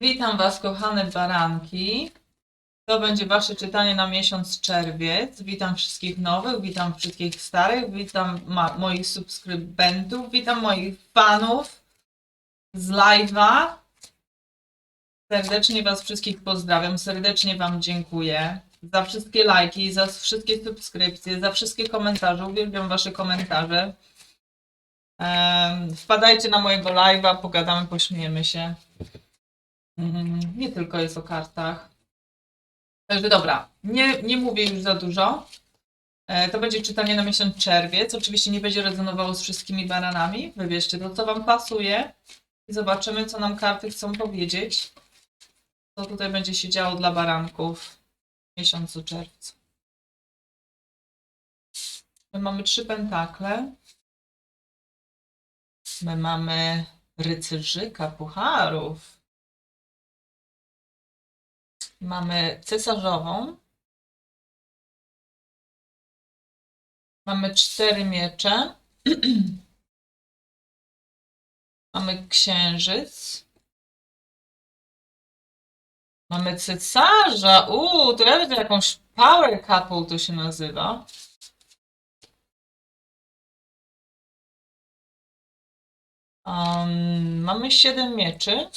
Witam Was, kochane baranki. To będzie Wasze czytanie na miesiąc czerwiec. Witam wszystkich nowych, witam wszystkich starych, witam moich subskrybentów, witam moich fanów z live'a. Serdecznie Was wszystkich pozdrawiam, serdecznie Wam dziękuję za wszystkie lajki, za wszystkie subskrypcje, za wszystkie komentarze. Uwielbiam Wasze komentarze. Wpadajcie na mojego live'a, pogadamy, pośmiejemy się. Mm, Nie tylko jest o kartach. Także dobra, nie, nie mówię już za dużo. E, To będzie czytanie na miesiąc czerwiec. Oczywiście nie będzie rezonowało z wszystkimi baranami. Wybierzcie to, co Wam pasuje i zobaczymy, co nam karty chcą powiedzieć. Co tutaj będzie się działo dla baranków w miesiącu czerwcu. My mamy trzy pentakle. My mamy rycerzyka pucharów. Mamy cesarzową. Mamy cztery miecze. Mamy księżyc. Mamy cesarza. Uuu, to ja widzę jakąś power couple to się nazywa. Um, mamy siedem mieczy.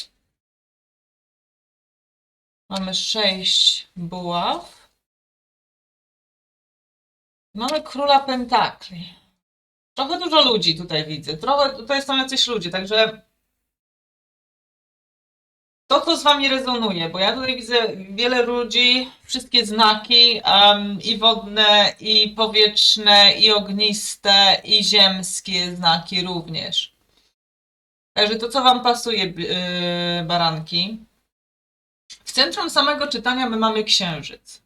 Mamy sześć buław. Mamy króla pentakli. Trochę dużo ludzi tutaj widzę. Trochę tutaj są jacyś ludzie, także to, co z wami rezonuje, bo ja tutaj widzę wiele ludzi, wszystkie znaki em, i wodne, i powietrzne, i ogniste, i ziemskie znaki również. Także to, co wam pasuje, yy, baranki. Centrum samego czytania my mamy księżyc.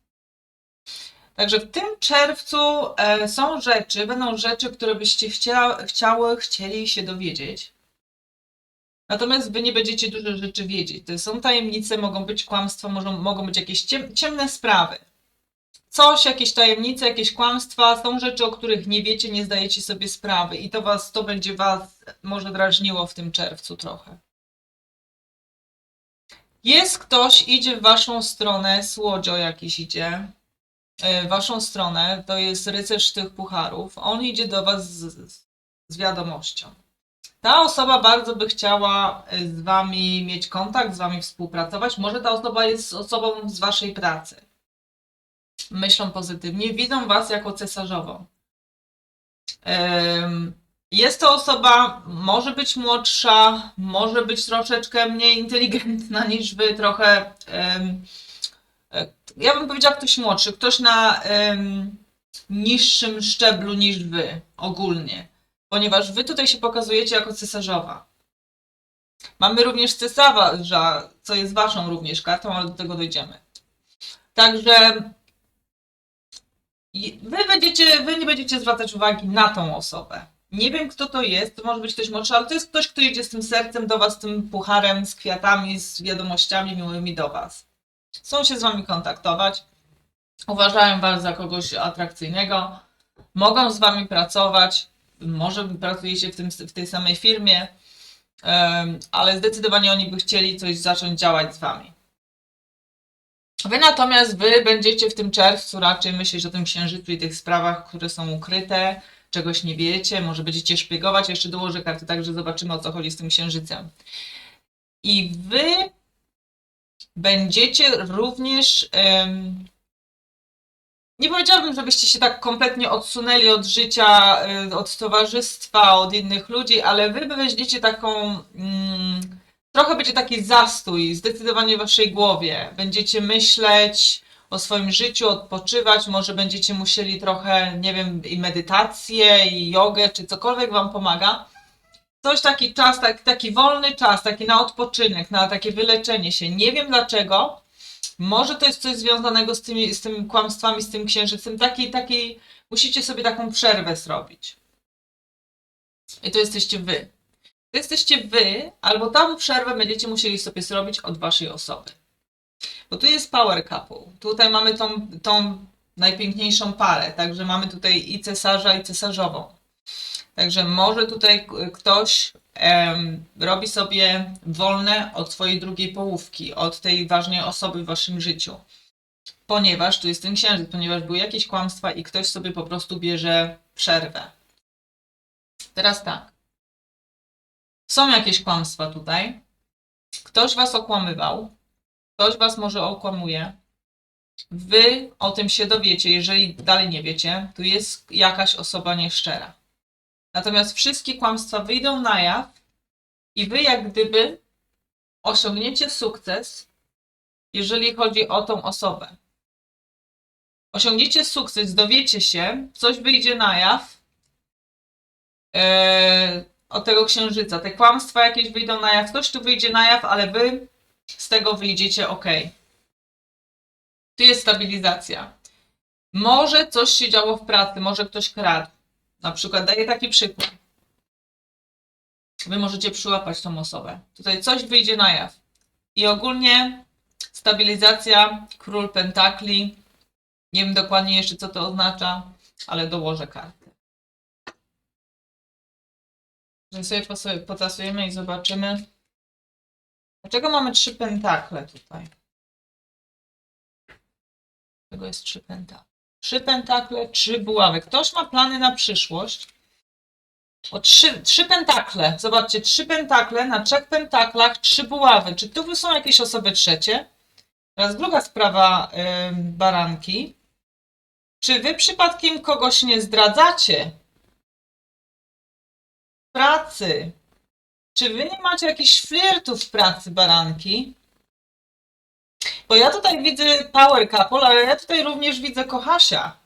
Także w tym czerwcu e, są rzeczy, będą rzeczy, które byście chcia, chciały, chcieli się dowiedzieć. Natomiast wy nie będziecie dużo rzeczy wiedzieć. To są tajemnice, mogą być kłamstwa, mogą, mogą być jakieś ciem, ciemne sprawy. Coś, jakieś tajemnice, jakieś kłamstwa, są rzeczy, o których nie wiecie, nie zdajecie sobie sprawy i to was, to będzie was może drażniło w tym czerwcu trochę. Jest ktoś, idzie w waszą stronę, słodzio jakiś idzie, e, w waszą stronę, to jest rycerz tych pucharów, on idzie do was z, z wiadomością. Ta osoba bardzo by chciała e, z wami mieć kontakt, z wami współpracować. Może ta osoba jest osobą z waszej pracy. Myślą pozytywnie, widzą was jako cesarzową. Em, Jest to osoba, może być młodsza, może być troszeczkę mniej inteligentna niż wy, trochę. e, ja bym powiedziała ktoś młodszy, ktoś na niższym szczeblu niż wy ogólnie, ponieważ wy tutaj się pokazujecie jako cesarzowa. Mamy również cesarza, co jest waszą również kartą, ale do tego dojdziemy. Także wy będziecie, wy nie będziecie zwracać uwagi na tą osobę. Nie wiem, kto to jest, to może być ktoś młodszy, ale to jest ktoś, kto idzie z tym sercem do was, z tym pucharem, z kwiatami, z wiadomościami miłymi do was. Chcą się z wami kontaktować, uważają was za kogoś atrakcyjnego, mogą z wami pracować, może pracujecie w, tym, w tej samej firmie, ale zdecydowanie oni by chcieli coś zacząć działać z wami. Wy natomiast wy będziecie w tym czerwcu raczej myśleć o tym księżycu i tych sprawach, które są ukryte, czegoś nie wiecie, może będziecie szpiegować. Jeszcze dołożę karty, także zobaczymy o co chodzi z tym księżycem. I wy będziecie również. em, nie powiedziałabym, żebyście się tak kompletnie odsunęli od życia, y, od towarzystwa, od innych ludzi, ale wy będziecie taką. Mm, trochę będzie taki zastój zdecydowanie w waszej głowie. Będziecie myśleć o swoim życiu, odpoczywać, może będziecie musieli trochę, nie wiem, i medytację, i jogę, czy cokolwiek wam pomaga. Coś taki czas, tak, taki wolny czas, taki na odpoczynek, na takie wyleczenie się. Nie wiem dlaczego. Może to jest coś związanego z tymi, z tymi kłamstwami, z tym księżycem. Taki, taki, musicie sobie taką przerwę zrobić. I to jesteście wy. To jesteście wy, albo tą przerwę będziecie musieli sobie zrobić od waszej osoby. Bo tu jest power couple. Tutaj mamy tą, tą najpiękniejszą parę, także mamy tutaj i cesarza, i cesarzową. Także może tutaj ktoś em, robi sobie wolne od swojej drugiej połówki, od tej ważnej osoby w waszym życiu. Ponieważ tu jest ten księżyc, ponieważ były jakieś kłamstwa i ktoś sobie po prostu bierze przerwę. Teraz tak. Są jakieś kłamstwa tutaj. Ktoś was okłamywał. Ktoś was może okłamuje. Wy o tym się dowiecie, jeżeli dalej nie wiecie, tu jest jakaś osoba nieszczera. Natomiast wszystkie kłamstwa wyjdą na jaw i wy jak gdyby osiągniecie sukces, jeżeli chodzi o tą osobę. Osiągniecie sukces, dowiecie się, coś wyjdzie na jaw e, od tego księżyca. Te kłamstwa jakieś wyjdą na jaw, coś tu wyjdzie na jaw, ale wy z tego wyjdziecie ok. Tu jest stabilizacja. Może coś się działo w pracy, może ktoś kradł. Na przykład daję taki przykład. Wy możecie przyłapać tą osobę. Tutaj coś wyjdzie na jaw. I ogólnie stabilizacja, król pentakli. Nie wiem dokładnie jeszcze co to oznacza, ale dołożę kartę. Że sobie potasujemy i zobaczymy. Dlaczego mamy trzy pentakle tutaj? Dlaczego jest trzy pentakle? Trzy pentakle, trzy buławy. Ktoś ma plany na przyszłość. O trzy, trzy pentakle. Zobaczcie, trzy pentakle na trzech pentaklach, trzy buławy. Czy tu są jakieś osoby trzecie? Teraz druga sprawa ym, baranki. Czy wy przypadkiem kogoś nie zdradzacie? Pracy. Czy wy nie macie jakichś flirtów w pracy, baranki? Bo ja tutaj widzę power couple, ale ja tutaj również widzę kochasia.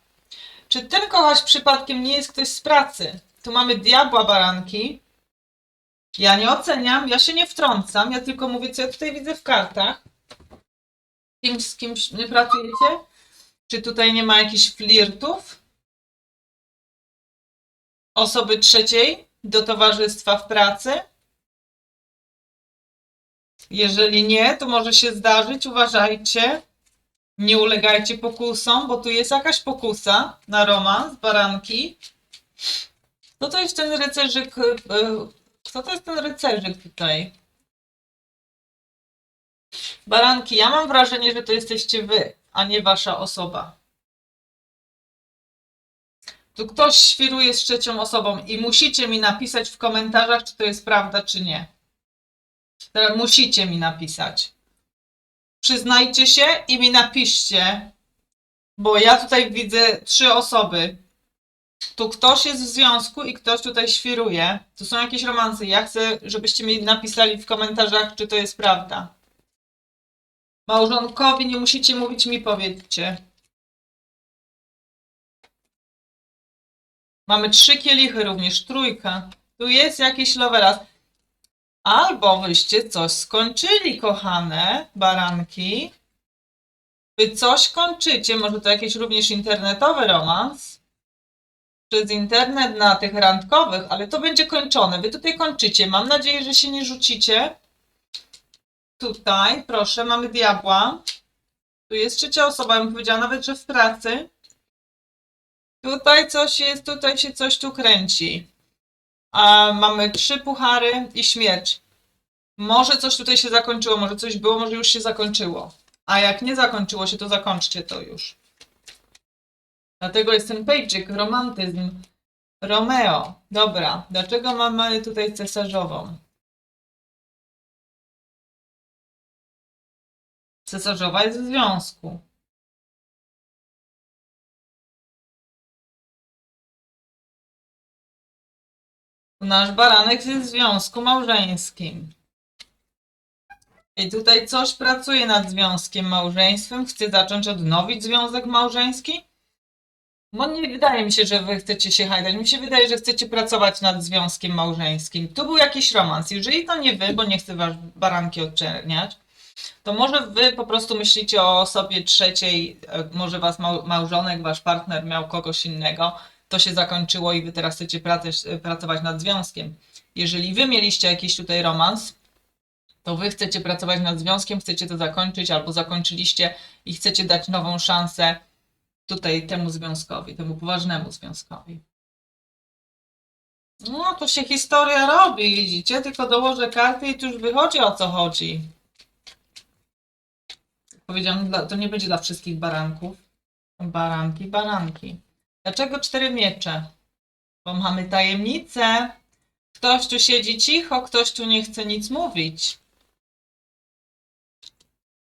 Czy ten kochaś przypadkiem nie jest ktoś z pracy? Tu mamy diabła baranki. Ja nie oceniam, ja się nie wtrącam, ja tylko mówię, co ja tutaj widzę w kartach. Kimś, z kimś nie pracujecie? Czy tutaj nie ma jakichś flirtów? Osoby trzeciej do towarzystwa w pracy? Jeżeli nie, to może się zdarzyć, uważajcie. Nie ulegajcie pokusom, bo tu jest jakaś pokusa na romans, baranki. Kto to jest ten rycerzyk? y, Kto to jest ten rycerzyk tutaj? Baranki, ja mam wrażenie, że to jesteście wy, a nie wasza osoba. Tu ktoś świruje z trzecią osobą i musicie mi napisać w komentarzach, czy to jest prawda, czy nie. Teraz musicie mi napisać. Przyznajcie się i mi napiszcie, bo ja tutaj widzę trzy osoby. Tu ktoś jest w związku i ktoś tutaj świruje. Tu są jakieś romanse. Ja chcę, żebyście mi napisali w komentarzach, czy to jest prawda. Małżonkowi nie musicie mówić, mi powiedzcie. Mamy trzy kielichy również, trójka. Tu jest jakiś loveras. Albo wyście coś skończyli, kochane baranki. Wy coś kończycie, może to jakiś również internetowy romans. Przez internet na tych randkowych, ale to będzie kończone. Wy tutaj kończycie. Mam nadzieję, że się nie rzucicie. Tutaj, proszę, mamy diabła. Tu jest trzecia osoba, bym powiedziała nawet, że w pracy. Tutaj coś jest, tutaj się coś tu kręci. A mamy trzy puchary i śmierć. Może coś tutaj się zakończyło, może coś było, może już się zakończyło. A jak nie zakończyło się, to zakończcie to już. Dlatego jest ten pejczyk, romantyzm. Romeo. Dobra, dlaczego mamy tutaj cesarzową? Cesarzowa jest w związku. Nasz baranek jest w związku małżeńskim. I tutaj coś pracuje nad związkiem małżeństwem. Chce zacząć odnowić związek małżeński? No nie wydaje mi się, że wy chcecie się hajdać. Mi się wydaje, że chcecie pracować nad związkiem małżeńskim. Tu był jakiś romans. Jeżeli to nie wy, bo nie chcę was baranki odczerniać, to może wy po prostu myślicie o osobie trzeciej, e, może was mał- małżonek, wasz partner miał kogoś innego, to się zakończyło i wy teraz chcecie pracować nad związkiem. Jeżeli wy mieliście jakiś tutaj romans, to wy chcecie pracować nad związkiem, chcecie to zakończyć albo zakończyliście i chcecie dać nową szansę tutaj temu związkowi, temu poważnemu związkowi. No, tu się historia robi, widzicie? Tylko dołożę karty i tu już wychodzi o co chodzi. Powiedziałam, to nie będzie dla wszystkich baranków. Baranki, baranki. Dlaczego cztery miecze? Bo mamy tajemnicę. Ktoś tu siedzi cicho, ktoś tu nie chce nic mówić.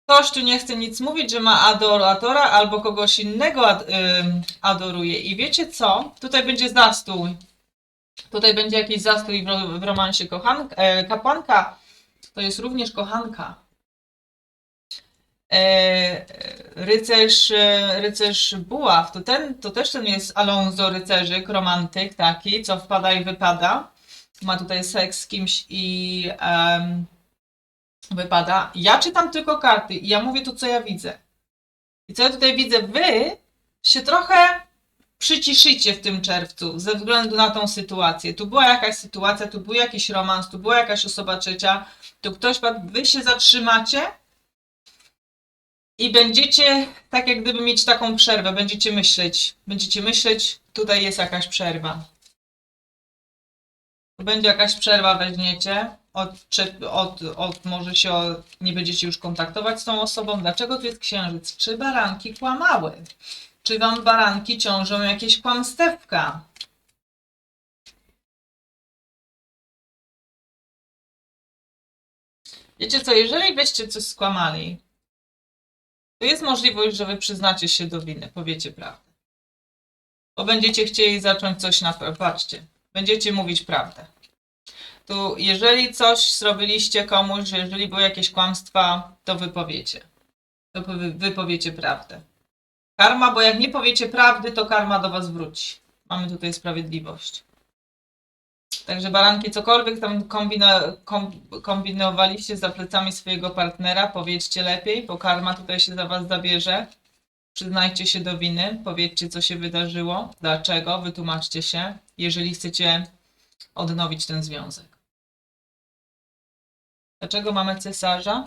Ktoś tu nie chce nic mówić, że ma adoratora albo kogoś innego adoruje. I wiecie co? Tutaj będzie zastój. Tutaj będzie jakiś zastój w romansie kochanka, e, kapłanka. To jest również kochanka. E, rycerz, e, rycerz buław, to, ten, to też ten jest Alonso rycerzyk, romantyk taki, co wpada i wypada. Ma tutaj seks z kimś i em, wypada. Ja czytam tylko karty i ja mówię to, co ja widzę. I co ja tutaj widzę? Wy się trochę przyciszycie w tym czerwcu ze względu na tą sytuację. Tu była jakaś sytuacja, tu był jakiś romans, tu była jakaś osoba trzecia, tu ktoś, wy się zatrzymacie i będziecie tak jak gdyby mieć taką przerwę, będziecie myśleć, będziecie myśleć, tutaj jest jakaś przerwa. Będzie jakaś przerwa, weźmiecie, od, czy- od, od może się o- nie będziecie już kontaktować z tą osobą. Dlaczego tu jest księżyc? Czy baranki kłamały? Czy wam baranki ciążą jakieś kłamstewka? Wiecie co, jeżeli byście coś skłamali, to jest możliwość, że wy przyznacie się do winy, powiecie prawdę. Bo będziecie chcieli zacząć coś na... Patrzcie, będziecie mówić prawdę. Tu, jeżeli coś zrobiliście komuś, że jeżeli były jakieś kłamstwa, to wypowiecie. To wy, wypowiecie prawdę. Karma, bo jak nie powiecie prawdy, to karma do was wróci. Mamy tutaj sprawiedliwość. Także baranki, cokolwiek tam kombina, kom, kombinowaliście za plecami swojego partnera, powiedzcie lepiej, bo karma tutaj się za was zabierze. Przyznajcie się do winy, powiedzcie co się wydarzyło, dlaczego, wytłumaczcie się, jeżeli chcecie odnowić ten związek. Dlaczego mamy cesarza?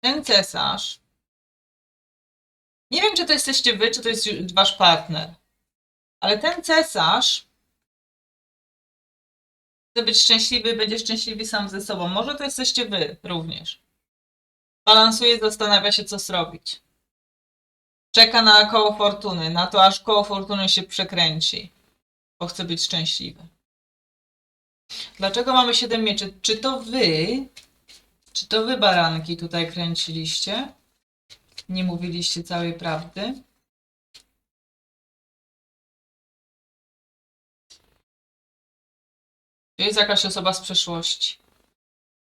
Ten cesarz. Nie wiem, czy to jesteście wy, czy to jest wasz partner. Ale ten cesarz chce być szczęśliwy, będzie szczęśliwy sam ze sobą. Może to jesteście wy również. Balansuje, zastanawia się, co zrobić. Czeka na koło fortuny, na to, aż koło fortuny się przekręci, bo chce być szczęśliwy. Dlaczego mamy 7 mieczy? Czy to wy, czy to wy baranki tutaj kręciliście? Nie mówiliście całej prawdy? To jest jakaś osoba z przeszłości.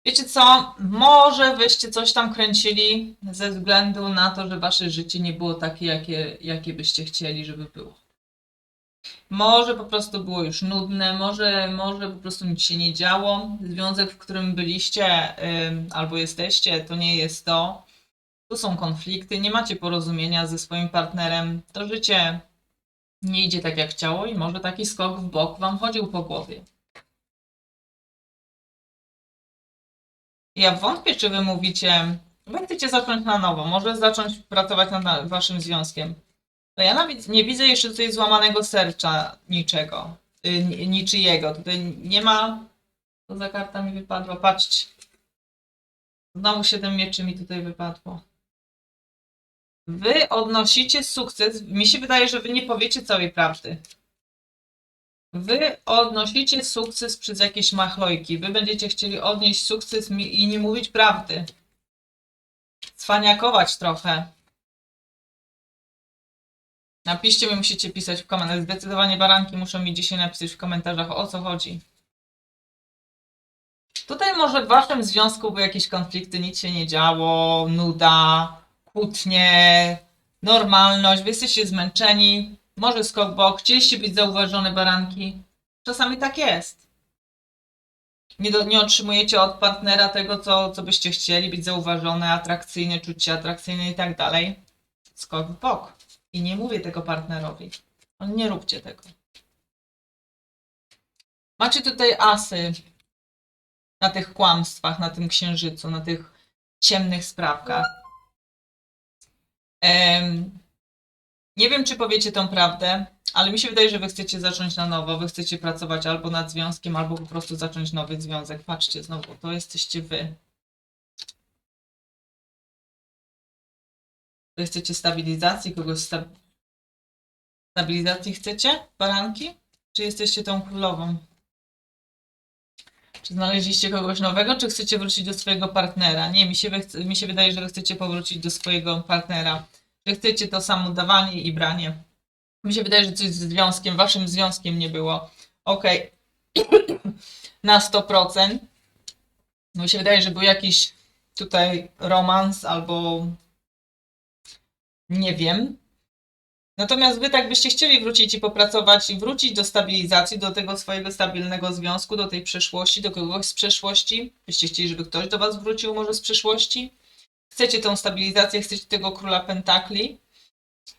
Wiecie co? Może wyście coś tam kręcili ze względu na to, że wasze życie nie było takie, jakie, jakie byście chcieli, żeby było. Może po prostu było już nudne, może, może po prostu nic się nie działo. Związek, w którym byliście albo jesteście, to nie jest to. Tu są konflikty, nie macie porozumienia ze swoim partnerem. To życie nie idzie tak jak chciało i może taki skok w bok wam chodził po głowie. Ja wątpię, czy wy mówicie, chcecie zacząć na nowo, może zacząć pracować nad na- waszym związkiem. No ja nawet nie widzę jeszcze tutaj złamanego serca niczego, y, ni- niczyjego. Tutaj nie ma, co za karta mi wypadła, patrzcie. Znowu siedem mieczy mi tutaj wypadło. Wy odnosicie sukces, mi się wydaje, że wy nie powiecie całej prawdy. Wy odnosicie sukces przez jakieś machlojki. Wy będziecie chcieli odnieść sukces i nie mówić prawdy. Cwaniakować trochę. Napiszcie mi, musicie pisać w komentarzach. Zdecydowanie baranki muszą mi dzisiaj napisać w komentarzach, o co chodzi. Tutaj może w waszym związku były jakieś konflikty, nic się nie działo, nuda, kłótnie, normalność, wy jesteście zmęczeni, może skok bok, chcieliście być zauważone baranki. Czasami tak jest. Nie, do, nie otrzymujecie od partnera tego, co, co byście chcieli, być zauważone, atrakcyjne, czuć się atrakcyjne i tak dalej. Skok w bok. I nie mówię tego partnerowi. No nie róbcie tego. Macie tutaj asy na tych kłamstwach, na tym księżycu, na tych ciemnych sprawkach. Nie wiem, czy powiecie tą prawdę, ale mi się wydaje, że wy chcecie zacząć na nowo. Wy chcecie pracować albo nad związkiem, albo po prostu zacząć nowy związek. Patrzcie znowu, to jesteście wy. Wy chcecie stabilizacji, kogoś sta... stabilizacji chcecie? Baranki? Czy jesteście tą królową? Czy znaleźliście kogoś nowego, czy chcecie wrócić do swojego partnera? Nie, mi się, mi się wydaje, że chcecie powrócić do swojego partnera. Że chcecie to samo dawanie i branie. Mi się wydaje, że coś z związkiem, waszym związkiem nie było. Okej. Na 100%. Mi się wydaje, że był jakiś tutaj romans albo nie wiem. Natomiast wy tak byście chcieli wrócić i popracować i wrócić do stabilizacji, do tego swojego stabilnego związku, do tej przeszłości, do kogoś z przeszłości. Byście chcieli, żeby ktoś do was wrócił może z przeszłości. Chcecie tą stabilizację, chcecie tego króla pentakli.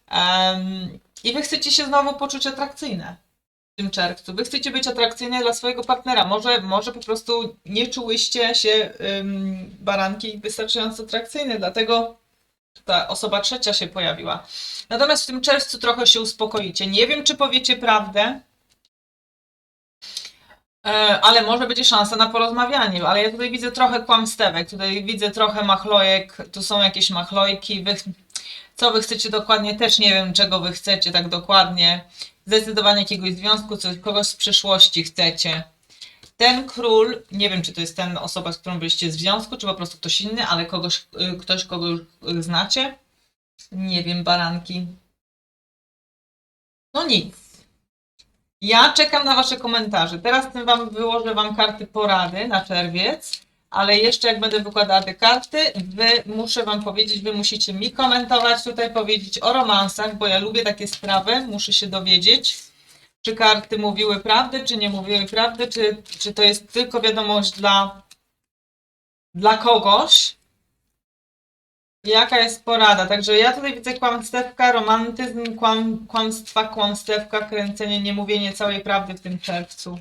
Em, I wy chcecie się znowu poczuć atrakcyjne w tym czerwcu. Wy chcecie być atrakcyjne dla swojego partnera. Może, może po prostu nie czułyście się ym, baranki wystarczająco atrakcyjne, dlatego ta osoba trzecia się pojawiła. Natomiast w tym czerwcu trochę się uspokoicie. Nie wiem, czy powiecie prawdę, e, ale może będzie szansa na porozmawianie. Ale ja tutaj widzę trochę kłamstewek, tutaj widzę trochę machlojek, tu są jakieś machlojki. Wy, co wy chcecie dokładnie, też nie wiem, czego wy chcecie tak dokładnie. Zdecydowanie jakiegoś związku, coś, kogoś z przyszłości chcecie. Ten król, nie wiem, czy to jest ten osoba, z którą byliście w związku, czy po prostu ktoś inny, ale kogoś, y, ktoś, kogo y, znacie. Nie wiem, baranki. No nic. Ja czekam na Wasze komentarze. Teraz tym Wam wyłożę Wam karty porady na czerwiec, ale jeszcze jak będę wykładała te karty, Wy muszę Wam powiedzieć, Wy musicie mi komentować tutaj, powiedzieć o romansach, bo ja lubię takie sprawy, muszę się dowiedzieć, czy karty mówiły prawdę, czy nie mówiły prawdy, czy, czy to jest tylko wiadomość dla, dla kogoś. Jaka jest porada? Także ja tutaj widzę kłamstewka, romantyzm, kłam, kłamstwa, kłamstewka, kręcenie, niemówienie całej prawdy w tym czerwcu.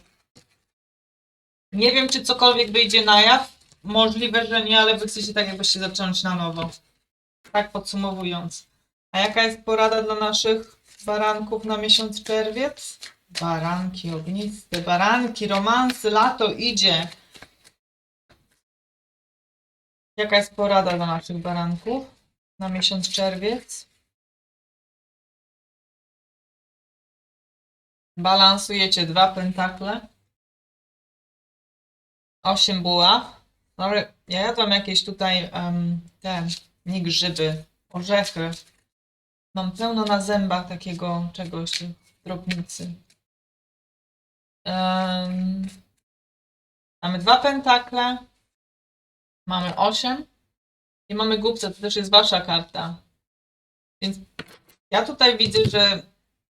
Nie wiem, czy cokolwiek wyjdzie na jaw. Możliwe, że nie, ale wy chcecie tak jakbyście zacząć na nowo. Tak podsumowując. A jaka jest porada dla naszych baranków na miesiąc czerwiec? Baranki ogniste, baranki, romansy, lato idzie. Jaka jest porada dla naszych baranków na miesiąc czerwiec? Balansujecie dwa pentakle. Osiem buław. Sorry, ja jadłam jakieś tutaj um, te, nie grzyby, orzechy. Mam pełno na zębach takiego czegoś, drobnicy. Em, mamy dwa pentakle. Mamy 8 i mamy głupca, to też jest wasza karta. Więc ja tutaj widzę, że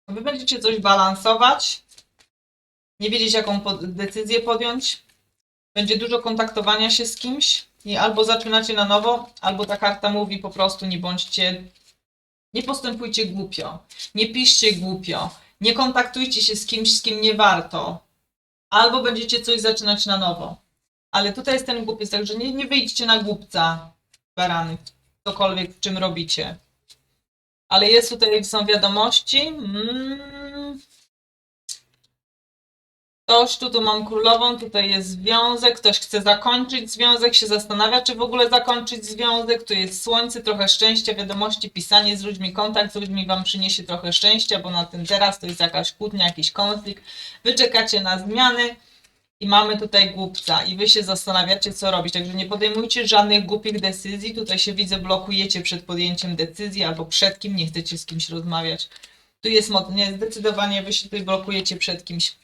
wy będziecie coś balansować, nie wiedzieć jaką decyzję podjąć. Będzie dużo kontaktowania się z kimś i albo zaczynacie na nowo, albo ta karta mówi po prostu nie bądźcie, nie postępujcie głupio, nie piszcie głupio, nie kontaktujcie się z kimś, z kim nie warto. Albo będziecie coś zaczynać na nowo. Ale tutaj jest ten głupiec, także nie, nie wyjdźcie na głupca, barany, cokolwiek w czym robicie. Ale jest tutaj, są wiadomości. Mm. Ktoś tu, tu mam królową, tutaj jest związek, ktoś chce zakończyć związek, się zastanawia, czy w ogóle zakończyć związek, tu jest słońce, trochę szczęścia, wiadomości, pisanie z ludźmi, kontakt z ludźmi wam przyniesie trochę szczęścia, bo na tym teraz to jest jakaś kłótnia, jakiś konflikt, wy czekacie na zmiany, i mamy tutaj głupca i wy się zastanawiacie, co robić. Także nie podejmujcie żadnych głupich decyzji. Tutaj się widzę, blokujecie przed podjęciem decyzji albo przed kim nie chcecie z kimś rozmawiać. Tu jest mod, nie, zdecydowanie wy się tutaj blokujecie przed kimś.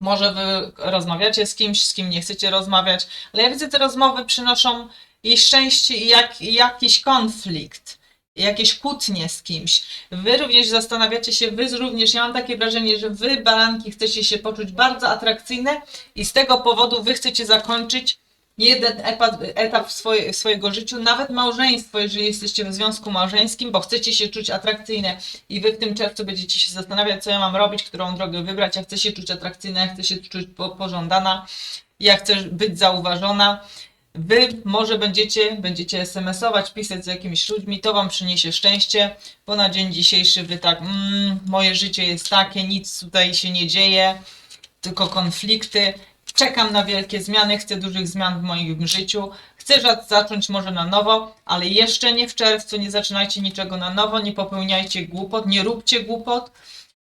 Może wy rozmawiacie z kimś, z kim nie chcecie rozmawiać, ale ja widzę, te rozmowy przynoszą i szczęście i, jak, jakiś konflikt. Jakieś kłótnie z kimś. Wy również zastanawiacie się, wy również, ja mam takie wrażenie, że wy, baranki, chcecie się poczuć bardzo atrakcyjne i z tego powodu wy chcecie zakończyć jeden etap, etap w swoje, w swojego życiu, nawet małżeństwo, jeżeli jesteście w związku małżeńskim, bo chcecie się czuć atrakcyjne i wy w tym czerwcu będziecie się zastanawiać, co ja mam robić, którą drogę wybrać. Ja chcę się czuć atrakcyjna, ja chcę się czuć po, pożądana, ja chcę być zauważona. Wy może będziecie, będziecie SMS-ować, pisać z jakimiś ludźmi, to Wam przyniesie szczęście, bo na dzień dzisiejszy Wy tak, mm, moje życie jest takie, nic tutaj się nie dzieje, tylko konflikty. Czekam na wielkie zmiany, chcę dużych zmian w moim życiu. Chcę za- zacząć może na nowo, ale jeszcze nie w czerwcu, nie zaczynajcie niczego na nowo, nie popełniajcie głupot, nie róbcie głupot,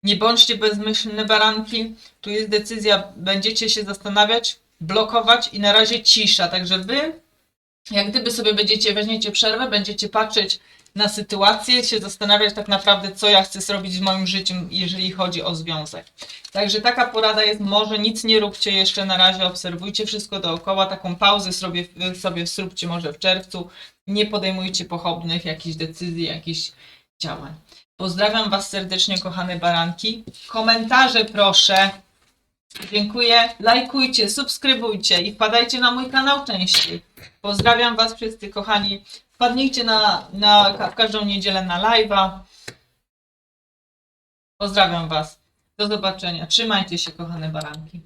nie bądźcie bezmyślne baranki. Tu jest decyzja, będziecie się zastanawiać, blokować i na razie cisza. Także wy, jak gdyby sobie będziecie, weźmiecie przerwę, będziecie patrzeć na sytuację, się zastanawiać tak naprawdę, co ja chcę zrobić w moim życiu, jeżeli chodzi o związek. Także taka porada jest, może nic nie róbcie jeszcze na razie, obserwujcie wszystko dookoła, taką pauzę sobie, sobie zróbcie może w czerwcu, nie podejmujcie pochopnych jakichś decyzji, jakichś działań. Pozdrawiam Was serdecznie, kochane baranki. Komentarze proszę. Dziękuję. Lajkujcie, subskrybujcie i wpadajcie na mój kanał częściej. Pozdrawiam Was wszyscy, kochani. Wpadnijcie na, na, w każdą niedzielę na live'a. Pozdrawiam Was. Do zobaczenia. Trzymajcie się, kochane baranki.